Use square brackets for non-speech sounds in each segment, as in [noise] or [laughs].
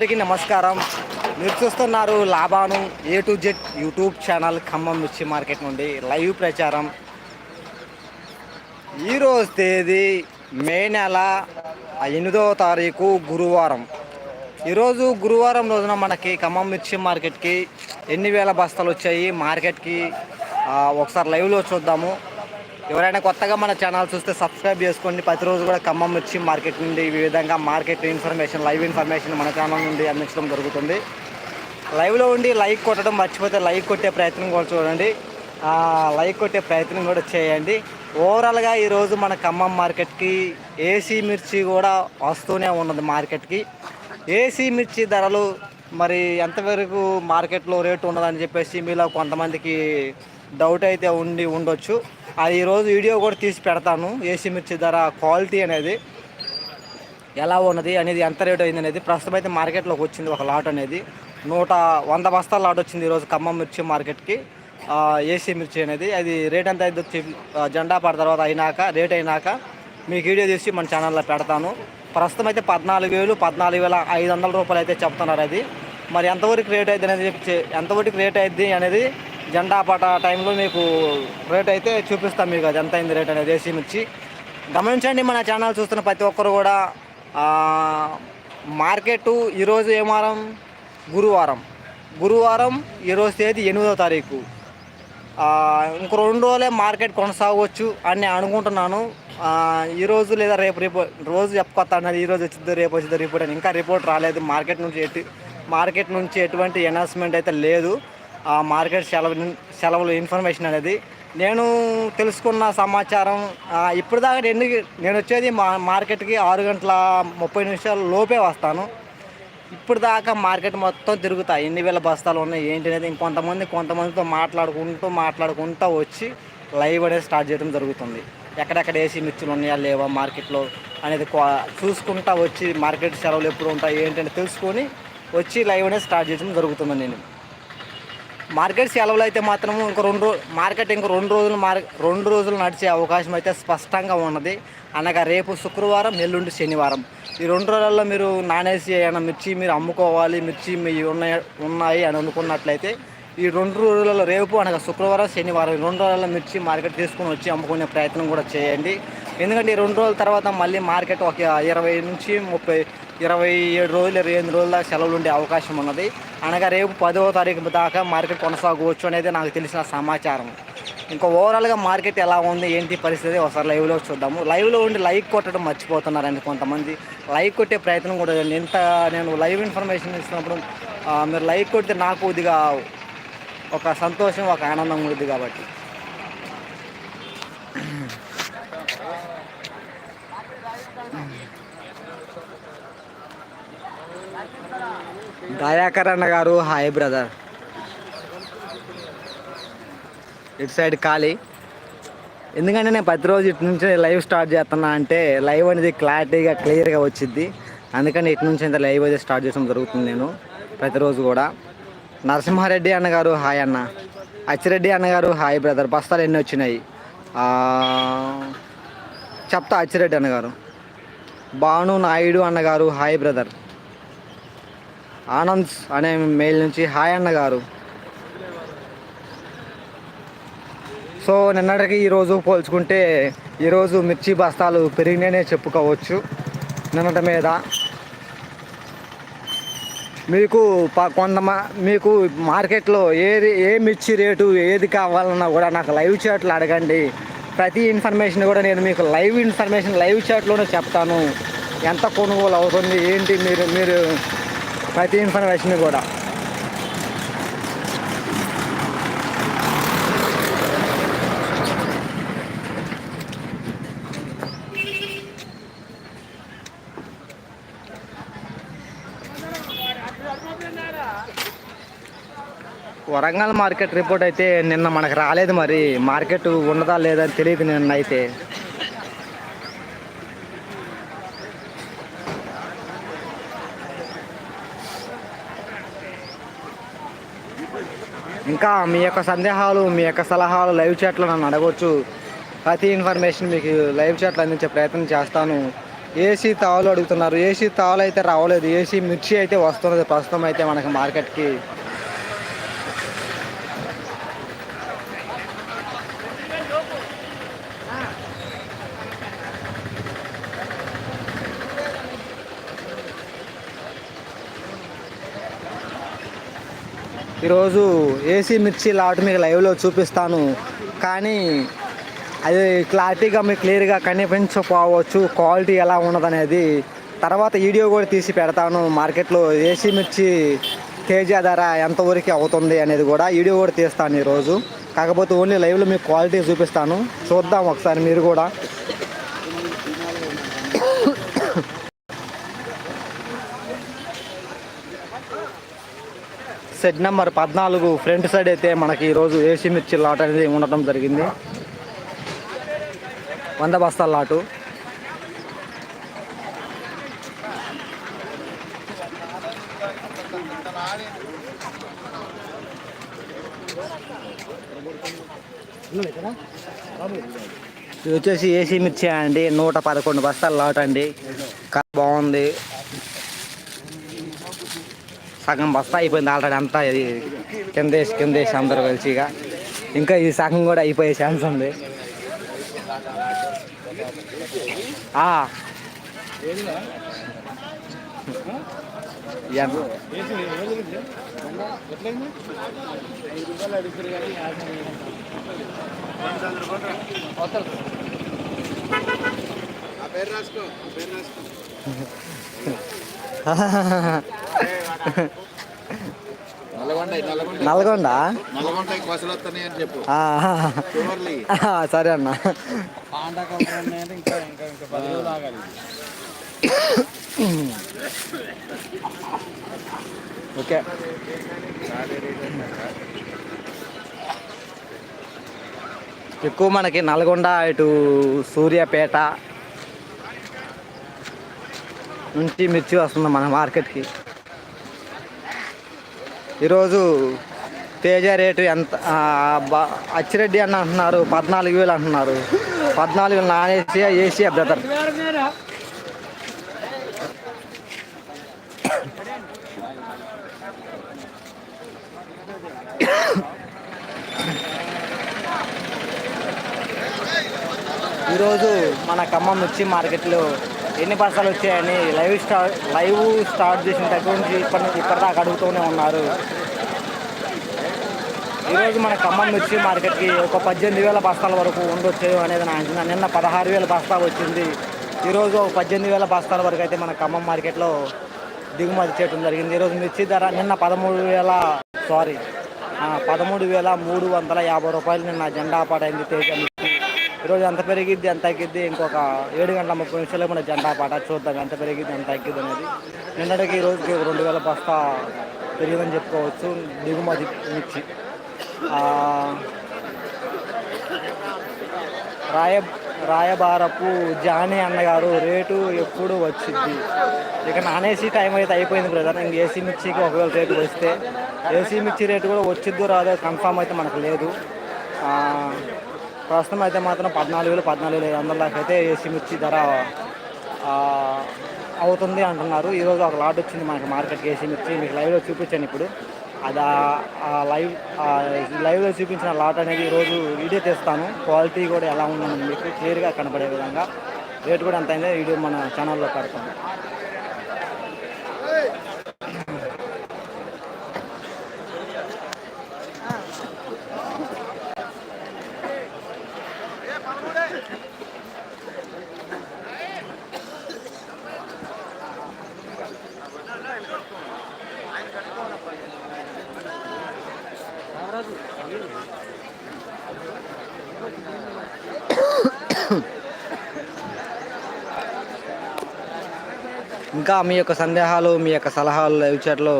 అందరికీ నమస్కారం. మీరు చూస్తున్నారు Laban A to Z YouTube channel Khammam మిర్చి మార్కెట్ నుండి లైవ్ ప్రచారం. ఈరోజు తేదీ మే నెల ఎనిమిదవ తారీఖు గురువారం. ఈరోజు గురువారం రోజున మనకి ఖమ్మం మిర్చి మార్కెట్కి ఎన్ని వేల బస్తాలు వచ్చాయి? మార్కెట్కి ఒకసారి లైవ్లో చూద్దాము. ఎవరైనా కొత్తగా మన ఛానల్ చూస్తే సబ్స్క్రైబ్ చేసుకోండి. ప్రతిరోజు కూడా ఖమ్మం మిర్చి మార్కెట్ నుండి ఈ విధంగా మార్కెట్ ఇన్ఫర్మేషన్ లైవ్ ఇన్ఫర్మేషన్ మన ఛానల్ నుండి అందించడం జరుగుతుంది. లైవ్లో ఉండి లైక్ కొట్టడం మర్చిపోతే లైక్ కొట్టే ప్రయత్నం కూడా చూడండి. లైక్ కొట్టే ప్రయత్నం కూడా చేయండి. ఓవరాల్గా ఈరోజు మన ఖమ్మం మార్కెట్కి ఏసీ మిర్చి కూడా వస్తూనే ఉన్నది మార్కెట్కి ఏసీ మిర్చి ధరలు మరి ఎంతవరకు మార్కెట్లో రేటు ఉండదని చెప్పేసి మీలో కొంతమందికి డౌట్ అయితే ఉండి ఉండొచ్చు. అది ఈరోజు వీడియో కూడా తీసి పెడతాను. ఏసీ మిర్చి ధర క్వాలిటీ అనేది ఎలా ఉన్నది అనేది ఎంత రేట్ అయింది అనేది ప్రస్తుతం అయితే మార్కెట్లోకి వచ్చింది ఒక లాట్ అనేది. నూట వంద బస్తాల లాట్ వచ్చింది ఈరోజు ఖమ్మం మిర్చి మార్కెట్కి. ఏసీ మిర్చి అనేది. అది రేట్ ఎంత అయితే వచ్చి జెండా పడ తర్వాత అయినాక రేట్ అయినాక మీకు వీడియో తీసి మన ఛానల్లో పెడతాను. ప్రస్తుతం అయితే పద్నాలుగు వేలు పద్నాలుగు వేల ఐదు వందల రూపాయలు అయితే చెప్తున్నారు అది. మరి ఎంతవరకు రేట్ అయింది అనేది ఎంతవరకు రేట్ అయింది అనేది జెండా పాట టైంలో మీకు రేట్ అయితే చూపిస్తాం మీకు అది ఎంత అయింది రేట్ అనేది ఏసీ మిర్చి గమనించండి మన ఛానల్ చూస్తున్న ప్రతి ఒక్కరు కూడా మార్కెట్ ఈరోజు ఏ వారం? గురువారం. గురువారం ఈరోజు తేదీ ఎనిమిదో తారీఖు. ఇంకో రెండు రోజులే మార్కెట్ కొనసాగవచ్చు అని నేను అనుకుంటున్నాను ఈరోజు లేదా రేపు రిపోర్ట్ రోజు చెప్పుకొస్తా అన్నది ఈరోజు వచ్చిందో రేపు వచ్చిందో రిపోర్ట్ అని. ఇంకా రిపోర్ట్ రాలేదు. మార్కెట్ నుంచి ఎటు మార్కెట్ నుంచి ఎటువంటి అనౌన్స్మెంట్ అయితే లేదు. మార్కెట్ సెలవు సెలవులు ఇన్ఫర్మేషన్ అనేది. నేను తెలుసుకున్న సమాచారం ఇప్పుడు దాకా ఎన్ని నేను వచ్చేది మా మార్కెట్కి ఆరు గంటల ముప్పై నిమిషాల లోపే వస్తాను. ఇప్పుడు దాకా మార్కెట్ మొత్తం తిరుగుతా ఎన్ని వేల బస్తాలు ఉన్నాయి ఏంటి అనేది ఇంకొంతమంది కొంతమందితో మాట్లాడుకుంటూ మాట్లాడుకుంటూ వచ్చి లైవ్ అనేది స్టార్ట్ చేయడం జరుగుతుంది. ఎక్కడెక్కడ ఏసీ మిర్చులు ఉన్నాయా లేవా మార్కెట్లో అనేది చూసుకుంటా వచ్చి మార్కెట్ సెలవులు ఎప్పుడు ఉంటాయి ఏంటని తెలుసుకొని వచ్చి లైవ్ అనేది స్టార్ట్ చేయడం జరుగుతుంది నేను. మార్కెట్ సెలవులు అయితే మాత్రం ఇంకో రెండు మార్కెట్ ఇంకో రెండు రోజులు మార్ రెండు రోజులు నడిచే అవకాశం అయితే స్పష్టంగా ఉన్నది. అనగా రేపు శుక్రవారం ఎల్లుండి శనివారం. ఈ రెండు రోజుల్లో మీరు నానేసి ఏమైనా మిర్చి మీరు అమ్ముకోవాలి మిర్చి మీ ఉన్నాయి ఉన్నాయి అని అనుకున్నట్లయితే ఈ రెండు రోజులలో రేపు అనగా శుక్రవారం శనివారం ఈ రెండు రోజుల్లో మిర్చి మార్కెట్ తీసుకొని వచ్చి అమ్ముకునే ప్రయత్నం కూడా చేయండి. ఎందుకంటే ఈ రెండు రోజుల తర్వాత మళ్ళీ మార్కెట్ ఒక ఇరవై నుంచి ముప్పై ఇరవై ఏడు రోజులు ఇరవై ఎనిమిది రోజుల దాకా సెలవులు ఉండే అవకాశం ఉన్నది. అనగా రేపు పదవ తారీఖు దాకా మార్కెట్ కొనసాగవచ్చు అనేది నాకు తెలిసిన సమాచారం. ఇంకా ఓవరాల్గా మార్కెట్ ఎలా ఉంది ఏంటి పరిస్థితి ఒకసారి లైవ్లో చూద్దాము. లైవ్లో ఉండి లైక్ కొట్టడం మర్చిపోతున్నారండి కొంతమంది. లైక్ కొట్టే ప్రయత్నం కూడా చేయండి. ఎంత నేను లైవ్ ఇన్ఫర్మేషన్ ఇస్తున్నప్పుడు మీరు లైక్ కొడితే నాకు ఇదిగా ఒక సంతోషం ఒక ఆనందం ఉంది కాబట్టి. దయాకర్ అన్న గారు హాయ్ బ్రదర్. ఇటు సైడ్ ఖాళీ. ఎందుకంటే నేను ప్రతిరోజు ఇటు నుంచి లైవ్ స్టార్ట్ చేస్తున్నా అంటే లైవ్ అనేది క్లారిటీగా క్లియర్గా వచ్చింది అందుకని ఇటు నుంచి ఇంత లైవ్ అయితే స్టార్ట్ చేయడం జరుగుతుంది నేను ప్రతిరోజు కూడా. నరసింహారెడ్డి అన్నగారు హాయ్ అన్న. అచ్చిరెడ్డి అన్నగారు హాయ్ బ్రదర్. బస్తాలు ఎన్ని వచ్చినాయి? చెప్తా అచ్చిరెడ్డి అన్నగారు భాను నాయుడు అన్నగారు హాయ్ బ్రదర్. ఆనంద్ అనే మెయిల్ నుంచి హాయ్ అన్నగారు సో నిన్నటికి ఈరోజు పోల్చుకుంటే ఈరోజు మిర్చి బస్తాలు పెరిగినాయనే చెప్పుకోవచ్చు నిన్నటి మీద. మీకు ప- కొంతమ మీకు మార్కెట్లో ఏది ఏ మిర్చి రేటు ఏది కావాలన్నా కూడా నాకు లైవ్ చాట్లు అడగండి. ప్రతి ఇన్ఫర్మేషన్ కూడా నేను మీకు లైవ్ ఇన్ఫర్మేషన్ లైవ్ చాట్లోనే చెప్తాను. ఎంత కొనుగోలు అవుతుంది ఏంటి మీరు మీరు ప్రతి ఇన్ఫర్మేషన్ కూడా వరంగల్ మార్కెట్ రిపోర్ట్ అయితే నిన్న మనకు రాలేదు మరి. మార్కెట్ ఉన్నదా లేదా అని తెలియదు నిన్న అయితే ఇంకా మీ యొక్క సందేహాలు మీ యొక్క సలహాలు లైవ్ చాట్లో నన్ను అడగవచ్చు ప్రతి ఇన్ఫర్మేషన్ మీకు లైవ్ చాట్లో అందించే ప్రయత్నం చేస్తాను. ఏసీ తావులు అడుగుతున్నారు. ఏసీ తావులు అయితే రావలేదు. ఏసీ మిర్చి అయితే వస్తున్నది ప్రస్తుతం అయితే మనకి మార్కెట్కి. ఈరోజు ఏసీ మిర్చి లాట్ మీకు లైవ్లో చూపిస్తాను. కానీ అది క్లారిటీగా మీకు క్లియర్గా కనిపించకపోవచ్చు. క్వాలిటీ ఎలా ఉన్నదనేది తర్వాత వీడియో కూడా తీసి పెడతాను. మార్కెట్లో ఏసీ మిర్చి కేజీ ధర ఎంతవరకు అవుతుంది అనేది కూడా వీడియో కూడా తీస్తాను ఈరోజు. కాకపోతే ఓన్లీ లైవ్లో మీకు క్వాలిటీ చూపిస్తాను. చూద్దాం ఒకసారి మీరు కూడా. సెట్ నెంబర్ పద్నాలుగు ఫ్రంట్ సైడ్ అయితే మనకి ఈరోజు ఏసీ మిర్చి లాట్ అనేది ఉండటం జరిగింది. వంద బస్తాల లాటు ఇది వచ్చేసి ఏసీ మిర్చి అండి నూట పదకొండు బస్తాల లాట్ అండి. బాగుంది. సగం బస్తా అయిపోయింది ఆల్రెడీ అంతా ఇది కిందేసి కిందేసి అందరూ కలిసి ఇక ఇంకా ఈ సగం కూడా అయిపోయే ఛాన్స్ ఉంది ఆ. ఎంత? నల్గొండ నల్గొండ నల్గొండ సరే అన్న. ఓకే. ఎక్కువ మనకి నల్గొండ ఇటు సూర్యాపేట నుంచి మిర్చి వస్తుంది మన మార్కెట్కి. ఈరోజు తేజ రేటు ఎంత? అచ్చిరెడ్డి అని అంటున్నారు పద్నాలుగు వేలు అంటున్నారు. పద్నాలుగు వేలు నాన్ ఏసీ ఏసీ బ్రదర్? ఈరోజు మన ఖమ్మం మిర్చి మార్కెట్లో ఎన్ని బస్తాలు వచ్చాయని లైవ్ స్టార్ట్ లైవ్ స్టార్ట్ చేసిన దగ్గర నుంచి ఇప్పటి నుంచి ఇప్పటిదాకా అడుగుతూనే ఉన్నారు. ఈరోజు మన ఖమ్మం మిర్చి మార్కెట్కి ఒక పద్దెనిమిది వేల బస్తాల వరకు ఉండొచ్చు అనేది నా అంచనా. నిన్న పదహారు వేల బస్తా వచ్చింది. ఈరోజు ఒక పద్దెనిమిది వేల బస్తాల వరకు అయితే మన ఖమ్మం మార్కెట్లో దిగుమతి చేయడం జరిగింది. ఈరోజు మిర్చి ధర నిన్న పదమూడు వేల సారీ పదమూడు వేల మూడు వందల యాభై రూపాయలు నిన్న జెండా పాటైంది తేజ ఈరోజు ఎంత పెరిగిద్ది ఎంత తగ్గిద్ది ఇంకొక ఏడు గంటల ముప్పై నిమిషాలు మన జెండా పాట చూద్దాం. ఎంత పెరిగిద్ది ఎంత తగ్గిద్ది అనేది నిన్నటికి ఈరోజుకి రెండు వేల బస్తా పెరిగిందని చెప్పుకోవచ్చు. దిగుమతి మిర్చి. రాయ రాయబారపు జానీ అన్నగారు రేటు ఎప్పుడు వచ్చింది ఇక నానేసి టైం అయితే అయిపోయింది బ్రదర్. ఇంక ఏసీ మిర్చికి ఒకవేళ రేటు వస్తే ఏసీ మిర్చి రేటు కూడా వచ్చిద్దో రాదో కన్ఫామ్ అయితే మనకు లేదు. ప్రస్తుతం అయితే మాత్రం పద్నాలుగు వేలు పద్నాలుగు వేల ఐదు వందల దాకా అయితే ఏసీ మిర్చి ధర అవుతుంది అంటున్నారు. ఈరోజు ఒక లాట్ వచ్చింది మనకి మార్కెట్కి ఏసీ మిర్చి మీకు లైవ్లో చూపించాను ఇప్పుడు. అది లైవ్ లైవ్లో చూపించిన లాట్ అనేది ఈరోజు వీడియో తెస్తాను. క్వాలిటీ కూడా ఎలా ఉందని మీకు క్లియర్గా కనపడే విధంగా. రేటు కూడా ఎంత అయిందో. వీడియో మన ఛానల్లో పెడతాను. ఇంకా మీ యొక్క సందేహాలు మీ యొక్క సలహాలు లైవ్ చాట్లో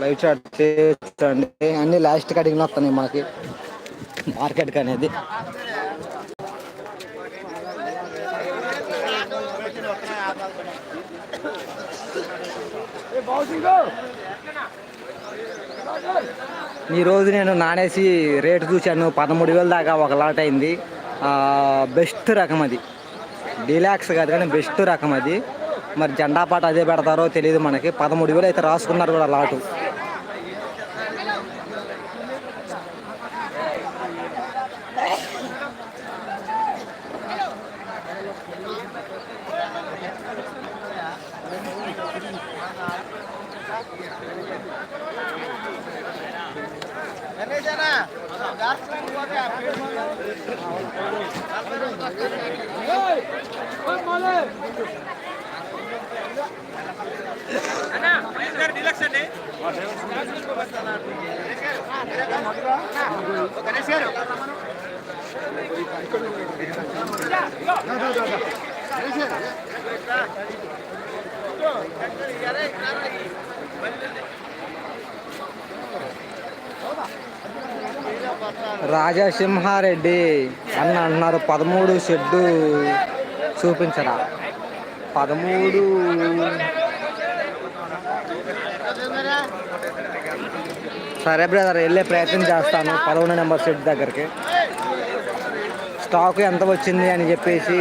లైవ్ చాట్ చేయండి. అన్ని లాస్ట్ కటింగ్లో వస్తున్నాయి మాకి. మార్కెట్కి అనేది. ఈరోజు నేను నానేసి రేటు చూశాను. పదమూడు వేల దాకా ఒక లాట్ అయింది. బెస్ట్ రకం అది. డీలాక్స్ కాదు కానీ బెస్ట్ రకం అది. మరి జెండా పాట అదే పెడతారో తెలియదు మనకి. పదమూడు వేలు అయితే రాసుకున్నారు కూడా లాటు. Yeah, go! No, no, no, Rajasimha Reddy అన్న అన్నారు. పదమూడు షెడ్డు చూపించరా? పదమూడు సరే బ్రదర్ వెళ్ళే ప్రయత్నం చేస్తాను. పదమూడు నెంబర్ షెడ్ దగ్గరికి. స్టాక్ ఎంత వచ్చింది అని చెప్పేసి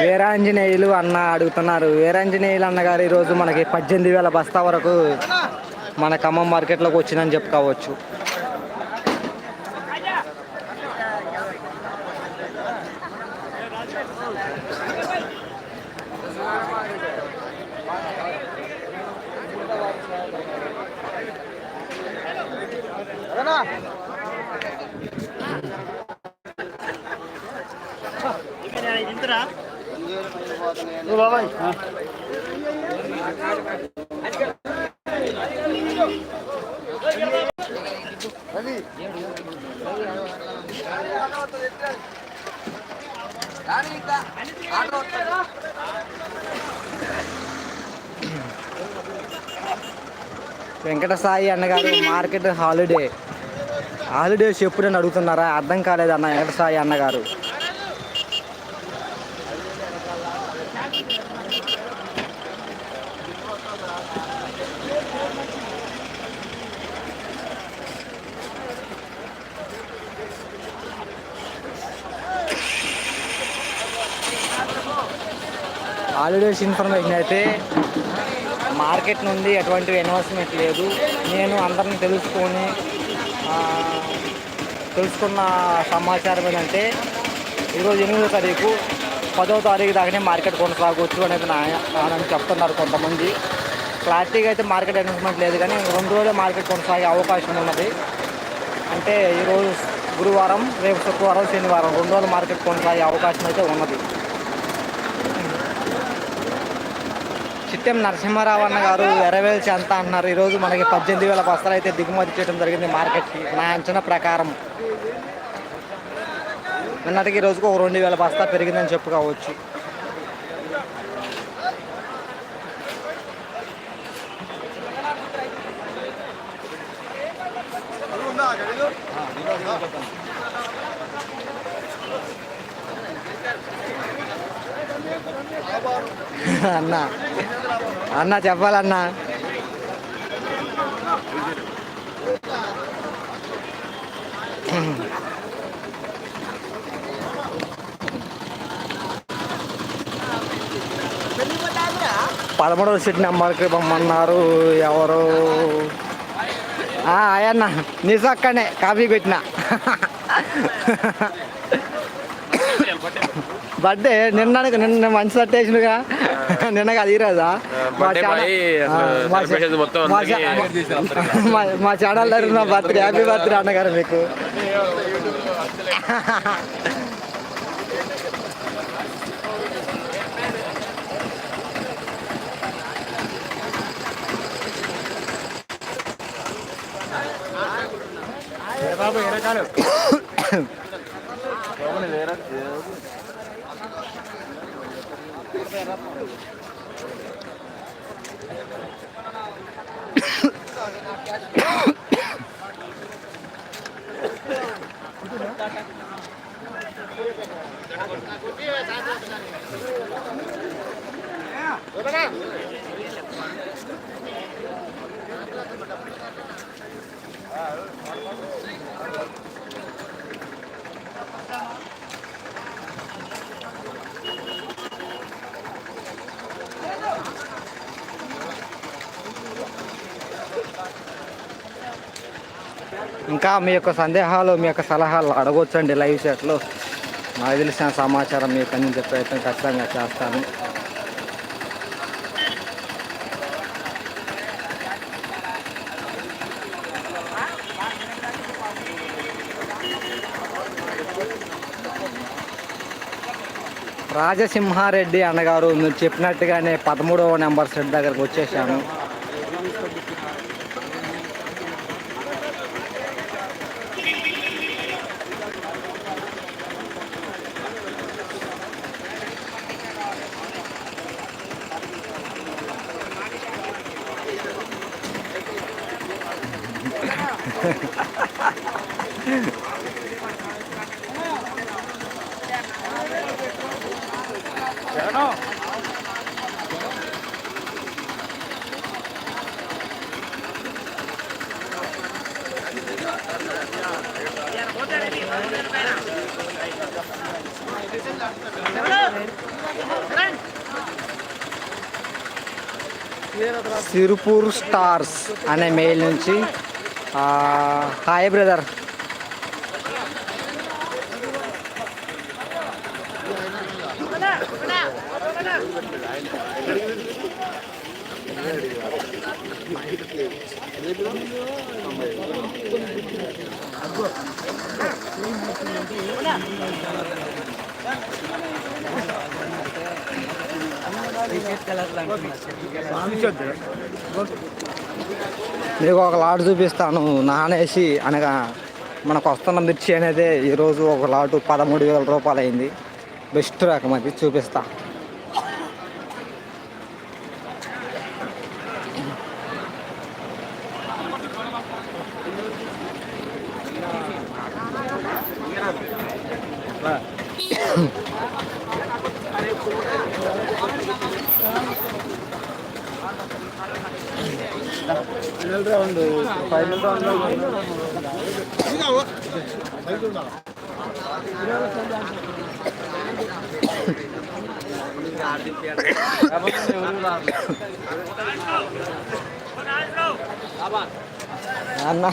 వీరాంజనేయులు అన్న అడుగుతున్నారు. వీరాంజనేయులు అన్నగారు ఈరోజు మనకి పద్దెనిమిది వేల బస్తా వరకు మన ఖమ్మం మార్కెట్లోకి వచ్చిందని చెప్పుకోవచ్చు. వెంకట సాయి అన్నగారు మార్కెట్ హాలిడే. హాలిడేస్ ఎప్పుడని అడుగుతున్నారా? అర్థం కాలేదు అన్న వెంకటసాయి అన్నగారు. హాలిడేస్ ఇన్ఫర్మేషన్ అయితే మార్కెట్ నుండి ఎటువంటి ఇన్వెస్ట్మెంట్ లేదు. నేను అందరిని తెలుసుకొని తెలుసుకున్న సమాచారం ఏంటంటే ఈరోజు ఎనిమిదో తారీఖు పదో తారీఖు దాకానే మార్కెట్ కొనసాగవచ్చు అనేది నా అని చెప్తున్నారు కొంతమంది. క్లారిటీగా అయితే మార్కెట్ అనౌన్స్మెంట్ లేదు కానీ రెండు రోజులు మార్కెట్ కొనసాగే అవకాశం ఉన్నది. అంటే ఈరోజు గురువారం రేపు శుక్రవారం శనివారం రెండు రోజులు మార్కెట్ కొనసాగే అవకాశం అయితే ఉన్నది. చిట్టెం నరసింహారావు అన్న గారు ఎరవేలు చెంత అంటున్నారు ఈరోజు మనకి పద్దెనిమిది వేల బస్తాలు అయితే దిగుమతి చేయడం జరిగింది మార్కెట్కి. నా అంచనా ప్రకారం. నిన్నటికి రోజుకు ఒక రెండు వేల బస్తా పెరిగిందని చెప్పుకోవచ్చు [laughs] అన్న. అన్న చెప్పాలన్నా. పదమూడవ సీట్ నెంబర్కి పొమ్మన్నారు ఎవరు? అయన్న నిజక్కనే కాఫీ పెట్టిన. [laughs] బర్త్డే నిన్న నిన్న మంచి సట్టేసినగా నిన్న అది రాదా మా ఛానల్ దగ్గర బర్త్డే హ్యాపీ బర్త్డే అన్నగారు మీకు. బాబు ఎరకాలు [coughs] pone leer al video. Yeah, look at that. ఇంకా మీ యొక్క సందేహాలు మీ యొక్క సలహాలు అడగొచ్చండి లైవ్ చాట్లో. నాకు తెలిసిన సమాచారం మీకు అందించే ప్రయత్నం ఖచ్చితంగా చేస్తాను. రాజసింహారెడ్డి అన్నగారు మీరు చెప్పినట్టుగానే పదమూడవ నెంబర్ సెట్ దగ్గరకు వచ్చేసాను సిరుపూర్ స్టార్స్ అనే మెయిల్ నుంచి హాయ్ బ్రదర్. మీకు ఒక లాట్ చూపిస్తాను. నానేసి అనగా మనకు వస్తున్న మిర్చి అనేది ఈరోజు ఒక లాటు పదమూడు వేల రూపాయలు అయింది బెస్ట్ రకం అది చూపిస్తాను అన్న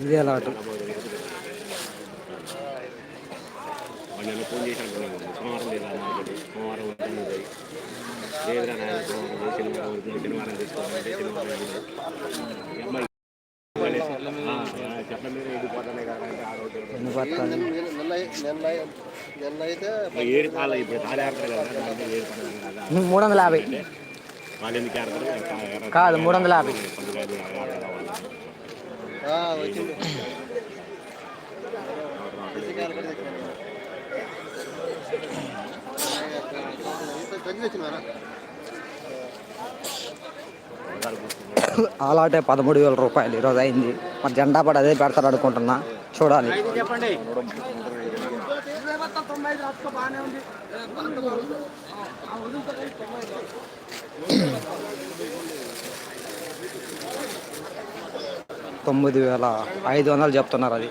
ఇదే లాటు నేను ఫోన్ చేసి అంటున్నాను సోమవారం లేదా మార్కెట్ సోమవారం ఉంటుంది లేదురా నాయన సోమవారం లేదు, శనివారం ఉంటుంది శనివారం తీసుకోవాలంటే శనివారం లేదు. ఈ అమ్మాయి ఆ, ఆ, చెప్పండి వెళ్ళిపోతానే కాదంటే ఆ రోజు ఎన్ని పడుతుంది ఏడు తాళ ఇప్పుడు తాళి ఆడతారు కదా దాంట్లో ఏడు పడతాను కదా మూడు వందల యాభై వాళ్ళు ఎందుకు ఆడతారు కాదు మూడు వందల యాభై పండుగ ఆడతారు ఆ [coughs] లాటే పదమూడు వేల రూపాయలు ఈరోజు అయింది. మరి జెండా పడి అదే పెడతారు అనుకుంటున్నా. చూడాలి. తొమ్మిది వేల ఐదు వందలు చెప్తున్నారు అది.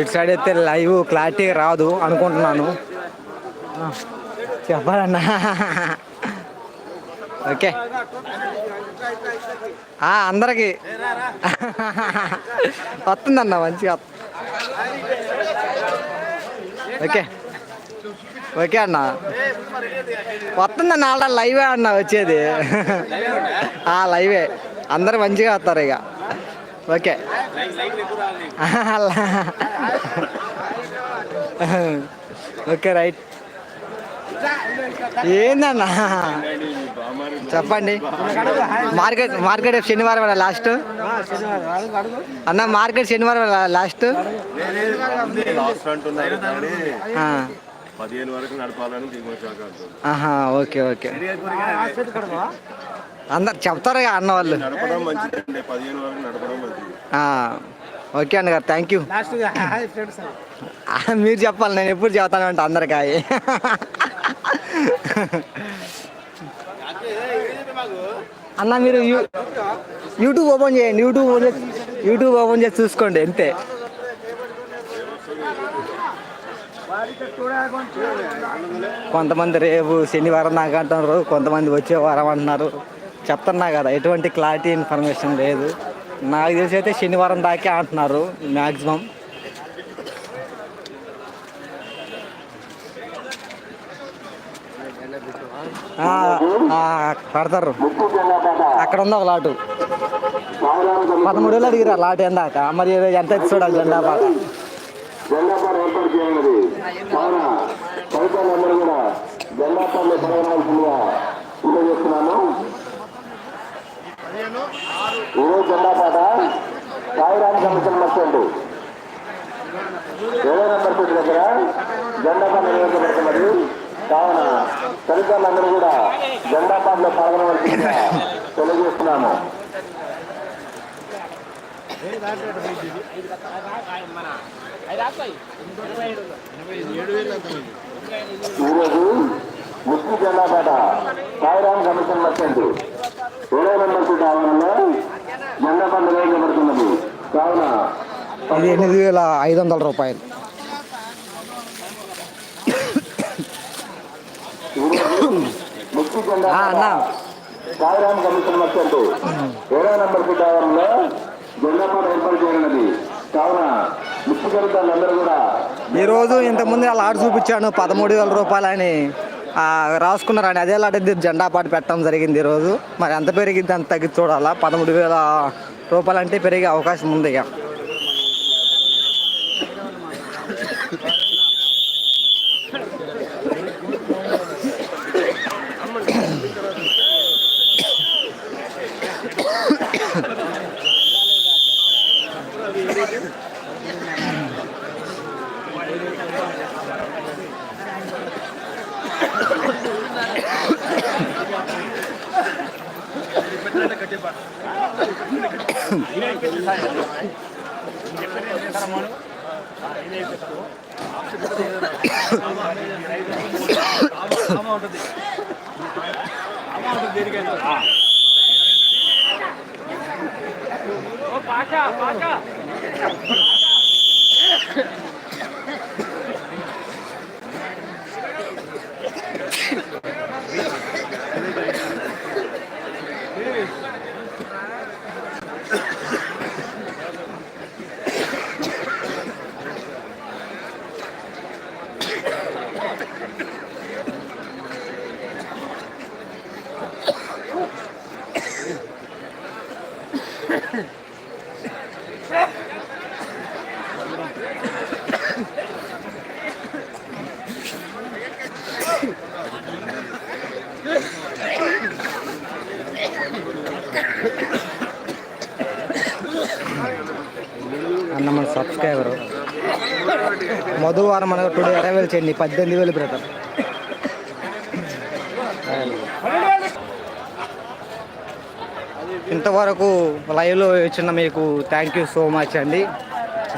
ఇటు సైడ్ అయితే లైవ్ క్లారిటీ రాదు అనుకుంటున్నాను. చెప్పాలన్నా. ఓకే. ఆ, అందరికి. వస్తుందన్న మంచిగా. వస్తుంది. ఓకే. ఓకే అన్న. వస్తుందన్న ఆల్రెడీ లైవే అన్న వచ్చేది. ఆ లైవే. అందరు మంచిగా వస్తారు ఇక. ఓకే. Okay right. ఏందన్నా? చెప్పండి. మార్కెట్ మార్కెట్ శనివారం లాస్ట్? అన్న మార్కెట్ శనివారం లాస్ట్? Last okay okay. అందరు చెప్తారు అన్న వాళ్ళు. ఓకే అన్న గారు థ్యాంక్ యూ మీరు చెప్పాలి నేను ఎప్పుడు చెబుతాను అంటే అందరికి. అన్న మీరు యూట్యూబ్ ఓపెన్ చేయండి యూట్యూబ్ ఓపెన్ చేసి యూట్యూబ్ ఓపెన్ చేసి చూసుకోండి అంతే. కొంతమంది రేపు శనివారం దాకా అంటున్నారు కొంతమంది వచ్చే వారం అంటున్నారు. చెప్తున్నా కదా ఎటువంటి క్లారిటీ ఇన్ఫర్మేషన్ లేదు. నాకు తెలిసి అయితే శనివారం దాకే అంటున్నారు మ్యాక్సిమం ఆ, పడతారు. అక్కడ ఉంది ఒక లాటు. పదమూడు వేలు అడిగిరా లాట్ ఎందాక మరి ఎంత చూడాలి జెండా పాట. జెండాపాట ఏర్పాటు చేయాలి కావున తదితరులందరూ కూడా జెండాపాట సాయిరామ్ కమిషన్ మర్చండి ఏడో నెంబర్ సీట్ దగ్గర జెండాపాట నిర్వహించబడుతున్నది కావున తల్లిదండ్రులందరూ కూడా జెండాపాటలో పాల్గొనవలసిందిగా తెలియజేస్తున్నాము. ఈరోజు ముస్లిం జెండాపేట సాయిరామ్ కమిషన్ మర్చెంట్ ఏడో నెంబర్ సీట్ ఆవరణలో ఇది ఎనిమిది వేల ఐదు వందల రూపాయలు. ఈరోజు అన్న. సాయిరామ్ కమిషన్ నెంబర్ ఏర్పాటు చేయనున్నది. కావున కూడా ఇంతకుముందు అలా ఆట చూపించాను పదమూడు వేల రూపాయలని. ఆ, రాసుకున్నారని అదే లాట జెండా పాట పెట్టడం జరిగింది ఈరోజు. మరి ఎంత పెరిగింది అంత తగ్గి చూడాలా? పదమూడు వేల రూపాయలు అంటే పెరిగే అవకాశం ఉంది ఇక. 趴下趴下下。అన్న మన సబ్స్క్రైబరు. మధువారం అనగా మనకు టుడే అరైవల్ చేయండి పద్దెనిమిది వేలు బ్రదర్. ఇంతవరకు లైవ్లో ఇచ్చిన మీకు థ్యాంక్ యూ సో మచ్ అండి.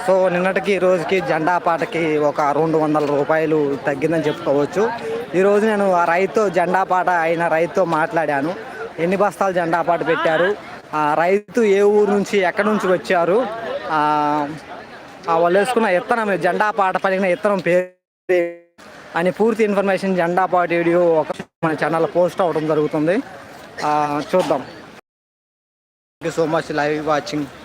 సో నిన్నటికి రోజుకి జెండా పాటకి ఒక రెండు వందల రూపాయలు తగ్గిందని చెప్పుకోవచ్చు. ఈరోజు నేను ఆ రైతు జెండా పాట అయిన రైతుతో మాట్లాడాను. ఎన్ని బస్తాలు జెండా పాట పెట్టారు? రైతు ఏ ఊరు నుంచి ఎక్కడి నుంచి వచ్చారు? వాళ్ళు వేసుకున్న ఇత్తనం జెండా పాట పలిగిన ఇత్తనం పేరు అని పూర్తి ఇన్ఫర్మేషన్ జెండా పాట వీడియో ఒక మన ఛానల్ పోస్ట్ అవడం జరుగుతుంది. చూద్దాం. Thank you so much live watching